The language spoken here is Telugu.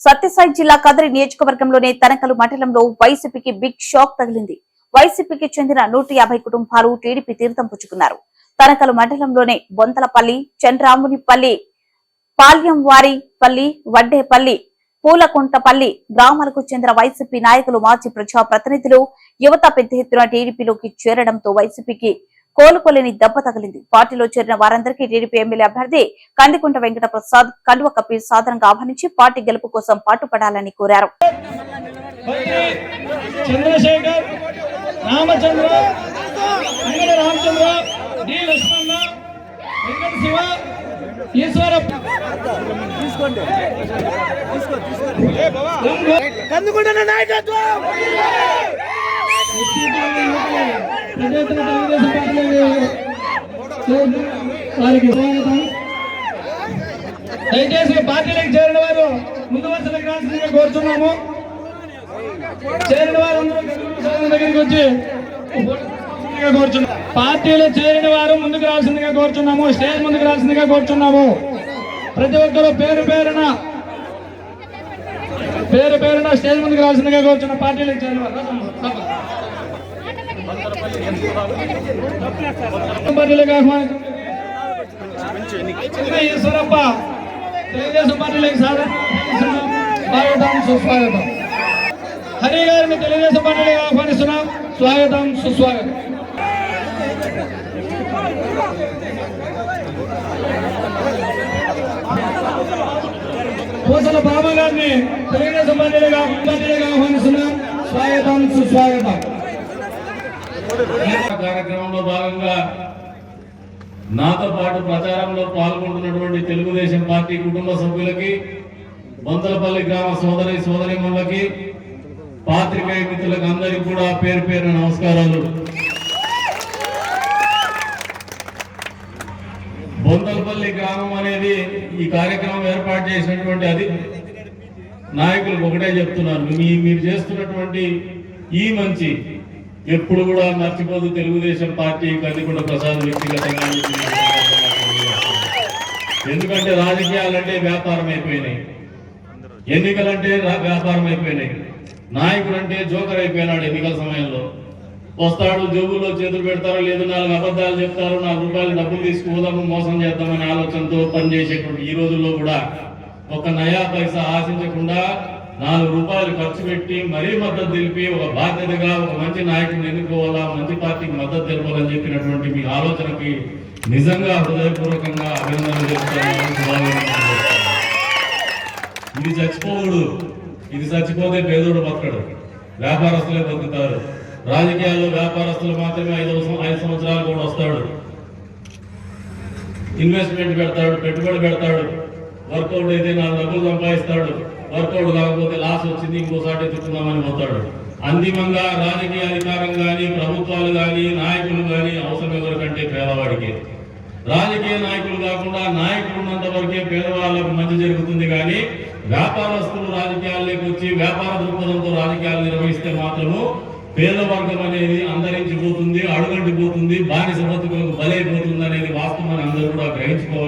సత్యసాయి జిల్లా కదరి నియోజకవర్గంలోనే తనకలు మండలంలో వైసీపీకి బిగ్ షాక్ తగిలింది. వైసీపీకి చెందిన నూట కుటుంబాలు టీడీపీ తీర్థం పుచ్చుకున్నారు. తనకలు మండలంలోనే బొంతలపల్లి చంద్రామునిపల్లి పాల్యంవారిపల్లి వడ్డేపల్లి పూలకుంటపల్లి గ్రామాలకు చెందిన వైసీపీ నాయకులు మాజీ ప్రజాప్రతినిధులు యువత పెద్ద ఎత్తున టీడీపీలోకి చేరడంతో వైసీపీకి కోలుకోలేని దెబ్బ తగిలింది. పార్టీలో చేరిన వారందరికీ టీడీపీ ఎమ్మెల్యే అభ్యర్థి కందికుంట వెంకట ప్రసాద్ కండువ కప్పి సాధనంగా ఆహ్వానించి పార్టీ గెలుపు కోసం పాటుపడాలని కోరారు. కందుకుంటున్న నాయకత్వం! తెలుగుదేశం పార్టీలోకి వారికి స్వాగతం దయచేసి పార్టీలకు చేరిన వారు ముందు వరుసలకు రావాల్సిందిగా కోరుతున్నాము. చేరిన వారు దగ్గరికి వచ్చి కోరుచున్నాము పార్టీలో చేరిన వారు ముందుకు రాల్సిందిగా కోరుచున్నాము స్టేజ్ ముందుకు రాల్సిందిగా కోరుచున్నాము ప్రతి ఒక్కరు పేరు పేరున పేరు పేరున స్టేజ్ ముందుకు రాల్సిందిగా కోరుచున్న పార్టీలకు చేరిన వారు. పార్టీలకు ఆహ్వానించండి. ఈశ్వరప్ప తెలుగుదేశం పార్టీలకు సాధారణ స్వాగతం సుస్వాగతం హరి గారిని తెలుగుదేశం పార్టీలకు ఆహ్వానిస్తున్నాం స్వాగతం సుస్వాగతం పూసల బాబా గారిని తెలుగుదేశం పార్టీలకు పార్టీలకు ఆహ్వానిస్తున్నాం స్వాగతం సుస్వాగతం కార్యక్రమంలో భాగంగా నాతో పాటు ప్రచారంలో పాల్గొంటున్నటువంటి తెలుగుదేశం పార్టీ కుటుంబ సభ్యులకి బొంతలపల్లి గ్రామ సోదరి సోదరిమణులకి పాత్రికేయ మిత్రులకు అందరికీ కూడా పేరు పేరు నమస్కారాలు. బొంతలపల్లి గ్రామం అనేది ఈ కార్యక్రమం ఏర్పాటు చేసినటువంటి అది నాయకులకు ఒకటే చెప్తున్నాను. మీ మీరు చేస్తున్నటువంటి ఈ మంచి ఎప్పుడు కూడా మర్చిపోదు తెలుగుదేశం పార్టీ కందికొండ ప్రసాద్ వ్యక్తిగతంగా ఎందుకంటే రాజకీయాలంటే వ్యాపారం అయిపోయినాయి. ఎన్నికలంటే వ్యాపారం అయిపోయినాయి. నాయకుడు అంటే జోకర్ అయిపోయినాడు ఎన్నికల సమయంలో. వస్తాడు జోబుల్లో చేతులు పెడతారో లేదు నాలుగు అబద్ధాలు చెప్తారు నాలుగు రూపాయలు డబ్బులు తీసుకుపోదాము మోసం చేద్దామనే ఆలోచనతో పనిచేసేటువంటి ఈ రోజుల్లో కూడా ఒక నయా పైసా ఆశించకుండా నాలుగు రూపాయలు ఖర్చు పెట్టి మరీ మద్దతు తెలిపి ఒక బాధ్యతగా ఒక మంచి నాయకుడిని ఎన్నుకోవాలా మంచి పార్టీకి మద్దతు తెలపాలని చెప్పినటువంటి మీ ఆలోచనకి నిజంగా హృదయపూర్వకంగా అభినందనలు చెప్తాను ఇది చచ్చిపోవుడు ఇది చచ్చిపోతే పేదోడు బతకడు వ్యాపారస్తులే బతుకుతారు. రాజకీయాల్లో వ్యాపారస్తులు మాత్రమే ఐదు ఐదు సంవత్సరాలు కూడా వస్తాడు. ఇన్వెస్ట్మెంట్ పెడతాడు పెట్టుబడి పెడతాడు వర్కౌట్ అయితే నాలుగు డబ్బులు సంపాదిస్తాడు. వర్కౌట్ కాకపోతే లాస్ వచ్చింది ఇంకోసారి ఎత్తుకుందామని పోతాడు. అంతిమంగా రాజకీయ అధికారం కానీ ప్రభుత్వాలు కానీ నాయకులు కానీ అవసరం ఎవరికంటే పేదవాడికి. రాజకీయ నాయకులు కాకుండా నాయకులు ఉన్నంత వరకే పేదవాళ్ళకు మంచి జరుగుతుంది కానీ వ్యాపారస్తులు రాజకీయాల్లోకి వచ్చి వ్యాపార దృక్పథంతో రాజకీయాలు నిర్వహిస్తే మాత్రము పేదవర్గం అనేది అంతరించిపోతుంది అడుగంటిపోతుంది బానిస బతుకులకు బలైపోతుంది అనేది వాస్తవాన్ని అందరూ కూడా గ్రహించుకోవాలి.